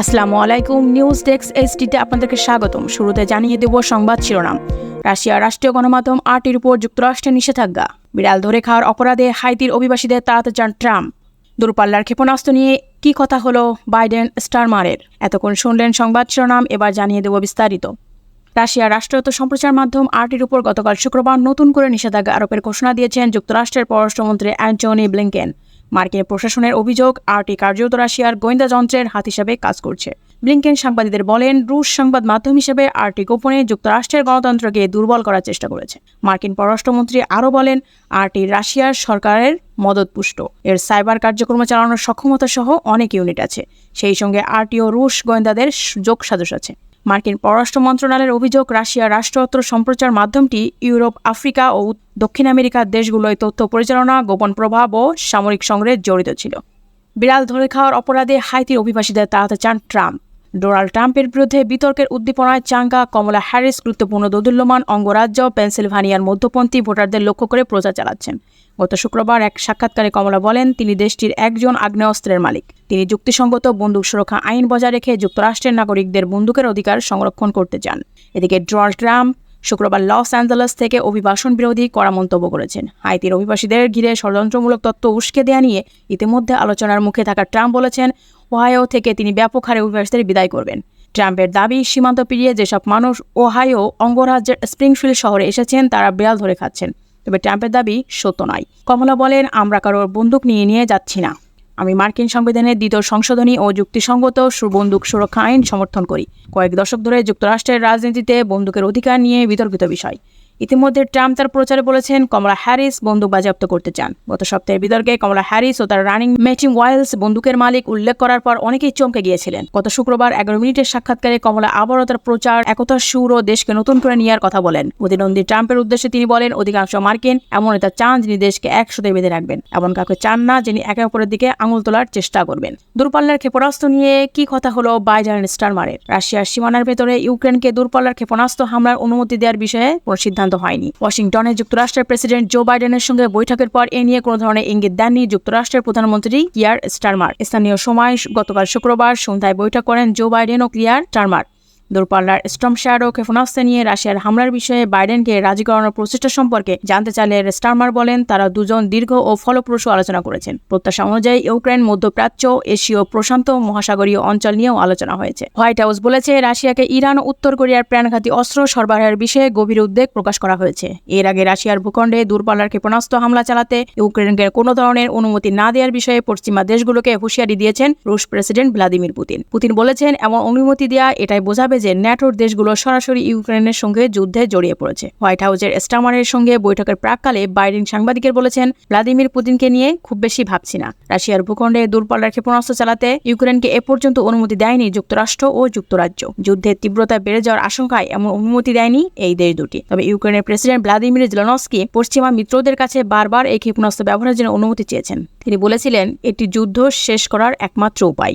আসসালামু আলাইকুম news desk এইচডিতে আপনাদেরকে স্বাগতম। শুরুতে জানিয়ে দেব সংবাদ শিরোনাম। রাশিয়ার রাষ্ট্রীয় গণমাধ্যম আরটির উপর যুক্তরাষ্ট্রের নিষেধাজ্ঞা। বিড়াল ধরে খাওয়ার অপরাধে হাইতির অভিবাসীদের তাড়াতে চান ট্রাম্প। দূরপাল্লার ক্ষেপণাস্ত্র নিয়ে কি কথা হলো বাইডেন স্টারমারের? এতক্ষণ শুনলেন সংবাদ শিরোনাম, এবার জানিয়ে দেব বিস্তারিত। রাশিয়ার রাষ্ট্রায়ত্ত সম্প্রচার মাধ্যম আরটির উপর গতকাল শুক্রবার নতুন করে নিষেধাজ্ঞা আরোপের ঘোষণা দিয়েছেন যুক্তরাষ্ট্রের পররাষ্ট্রমন্ত্রী অ্যান্টনি ব্লিংকেন। মার্কিন প্রশাসনের অভিযোগ, আরটি কার্যত রাশিয়ার গোয়েন্দা যন্ত্রের হাত হিসাবে কাজ করছে। ব্লিংকেন সাংবাদিকদের বলেন, রুশ সংবাদ মাধ্যম হিসেবে আরটি গোপনে যুক্তরাষ্ট্রের গণতন্ত্রকে দুর্বল করার চেষ্টা করেছে। মার্কিন পররাষ্ট্রমন্ত্রী আরও বলেন, আরটি রাশিয়ার সরকারের মদতপুষ্ট। এর সাইবার কার্যক্রম চালানোর সক্ষমতা সহ অনেক ইউনিট আছে। সেই সঙ্গে আরটি ও রুশ গোয়েন্দাদের যোগ সাদস্য আছে। মার্কিন পররাষ্ট্র মন্ত্রণালয়ের অভিযোগ রাশিয়ার রাষ্ট্রয়ত্র সম্প্রচার মাধ্যমটি ইউরোপ, আফ্রিকা ও দক্ষিণ আমেরিকার দেশগুলোয় তথ্য পরিচালনা, গোপন প্রভাব ও সামরিক সংগ্রহে জড়িত ছিল। বিড়াল ধরে খাওয়ার অপরাধে হাইতির অভিবাসীদের তাড়াতে চান ট্রাম্প। ডোনাল্ড ট্রাম্পের বিরুদ্ধে বিতর্কের উদ্দীপনায় চাঙ্গা, কমলা হ্যারিস গুরুত্বপূর্ণ দোদুল্যমান অঙ্গরাজ্য পেনসিলভানিয়ার মধ্যপন্থী ভোটারদের লক্ষ্য করে প্রচার চালাচ্ছেন। গত শুক্রবার এক সাক্ষাৎকারে কমলা বলেন, তিনি দেশটির একজন আগ্নেয়াস্ত্রের মালিক। তিনি যুক্তিসঙ্গত বন্দুক সুরক্ষা আইন বজায় রেখে যুক্তরাষ্ট্রের নাগরিকদের বন্দুকের অধিকার সংরক্ষণ করতে চান। এদিকে ডোনাল্ড ট্রাম্প শুক্রবার লস অ্যাঞ্জেলেস থেকে অভিবাসন বিরোধী কড়া মন্তব্য করেছেন। হাইতির অভিবাসীদের ঘিরে ষড়যন্ত্রমূলক তত্ত্ব উস্কে দেয়া নিয়ে ইতিমধ্যে আলোচনার মুখে থাকা ট্রাম্প বলেছেন, ওহাইও থেকে তিনি ব্যাপক হারে অভিবাসীদের বিদায় করবেন। ট্রাম্পের দাবি, সীমান্ত পেরিয়ে যেসব মানুষ ওহাইও, অঙ্গরাজ্যের স্প্রিংফিল্ড শহরে এসেছেন, তারা বিড়াল ধরে খাচ্ছেন। তবে ট্রাম্পের দাবি, সত্য নয়। কমলা বলেন, আমরা কারোর বন্দুক নিয়ে নিয়ে যাচ্ছি না। আমি মার্কিন সংবিধানের দ্বিতীয় সংশোধনী ও যুক্তিসঙ্গত সুবন্দুক সুরক্ষা আইন সমর্থন করি। কয়েক দশক ধরে যুক্তরাষ্ট্রের রাজনীতিতে বন্দুকের অধিকার নিয়ে বিতর্কিত বিষয়। ইতিমধ্যে ট্রাম্প তার প্রচারে বলেছেন কমলা হ্যারিস বন্দুক বাজেয়াপ্ত করতে চান। গত সপ্তাহের বিতর্কে কমলা হ্যারিস ও তার রানিং ম্যাচিং ওয়াইলস বন্দুকের মালিক উল্লেখ করার পর অনেকেই চমকে গিয়েছিলেন। গত শুক্রবার এগারো মিনিটের সাক্ষাৎকারে কমলা আবারও তার প্রচার একতার সুর ও দেশকে নতুন করে নেওয়ার কথা বলেন। প্রতিদ্বন্দ্বী ট্রাম্পের উদ্দেশ্যে তিনি বলেন, অধিকাংশ মার্কিন এমন নেতা চান যিনি দেশকে একসাথে বেঁধে রাখবেন। এমন কাউকে চান না যিনি একে অপরের দিকে আঙুল তোলার চেষ্টা করবেন। দূরপাল্লার ক্ষেপণাস্ত্র নিয়ে কি কথা হলো বাইডেন স্টারমারের? রাশিয়ার সীমানার ভেতরে ইউক্রেনকে দূরপাল্লার ক্ষেপণাস্ত্র হামলার অনুমতি দেওয়ার বিষয়ে সিদ্ধান্ত হয়নি। ওয়াশিংটনে যুক্তরাষ্ট্রের প্রেসিডেন্ট জো বাইডেনের সঙ্গে বৈঠকের পর এ নিয়ে কোনো ধরনের ইঙ্গিত দেননি যুক্তরাষ্ট্রের প্রধানমন্ত্রী কিয়ার স্টারমার। স্থানীয় সময় গতকাল শুক্রবার সন্ধ্যায় বৈঠক করেন জো বাইডেন ও ক্লিয়ার স্টারমার। দূরপাল্লার স্ট্রমশায়ার ও ক্ষেপণাস্ত্র নিয়ে রাশিয়ার হামলার বিষয়ে বাইডেনকে রাজি করানোর প্রচেষ্টা সম্পর্কে জানতে চাইলে স্টারমার বলেন, তারা দুজন দীর্ঘ ও ফলপ্রসূ আলোচনা করেছেন। প্রত্যাশা অনুযায়ী ইউক্রেন, মধ্যপ্রাচ্য, এশীয়, প্রশান্ত, মহাসাগরীয় অঞ্চল নিয়েও আলোচনা হয়েছে। হোয়াইট হাউস বলেছে, রাশিয়াকে ইরান ও উত্তর কোরিয়ার প্রাণঘাতী অস্ত্র সরবরাহের বিষয়ে গভীর উদ্বেগ প্রকাশ করা হয়েছে। এর আগে রাশিয়ার ভূখণ্ডে দূরপাল্লার ক্ষেপণাস্ত্র হামলা চালাতে ইউক্রেনকে কোনো ধরনের অনুমতি না দেওয়ার বিষয়ে পশ্চিমা দেশগুলোকে হুঁশিয়ারি দিয়েছেন রুশ প্রেসিডেন্ট ভ্লাদিমির পুতিন। পুতিন বলেছেন, এমন অনুমতি দেওয়া এটাই বোঝাবে যে ন্যাটোর দেশগুলো সরাসরি ইউক্রেনের সঙ্গে যুদ্ধে জড়িয়ে পড়েছে। হোয়াইট হাউসের স্টামারের সঙ্গে বৈঠকের প্রাককালে বাইডেন সাংবাদিকের বলেছেন, ভ্লাদিমির পুতিনকে নিয়ে খুব বেশি ভাবছি না। রাশিয়ার ভূখণ্ডে দূরপাল্লার ক্ষেপণাস্ত্র চালাতে ইউক্রেনকে এ পর্যন্ত অনুমতি দেয়নি যুক্তরাষ্ট্র ও যুক্তরাজ্য। যুদ্ধের তীব্রতা বেড়ে যাওয়ার আশঙ্কায় এমন অনুমতি দেয়নি এই দেশ দুটি। তবে ইউক্রেনের প্রেসিডেন্ট ভ্লাদিমির জেলনস্কি পশ্চিমা মিত্রদের কাছে বারবার এই ক্ষেপণাস্ত্র ব্যবহারের জন্য অনুমতি চেয়েছেন। তিনি বলেছিলেন, এটি যুদ্ধ শেষ করার একমাত্র উপায়।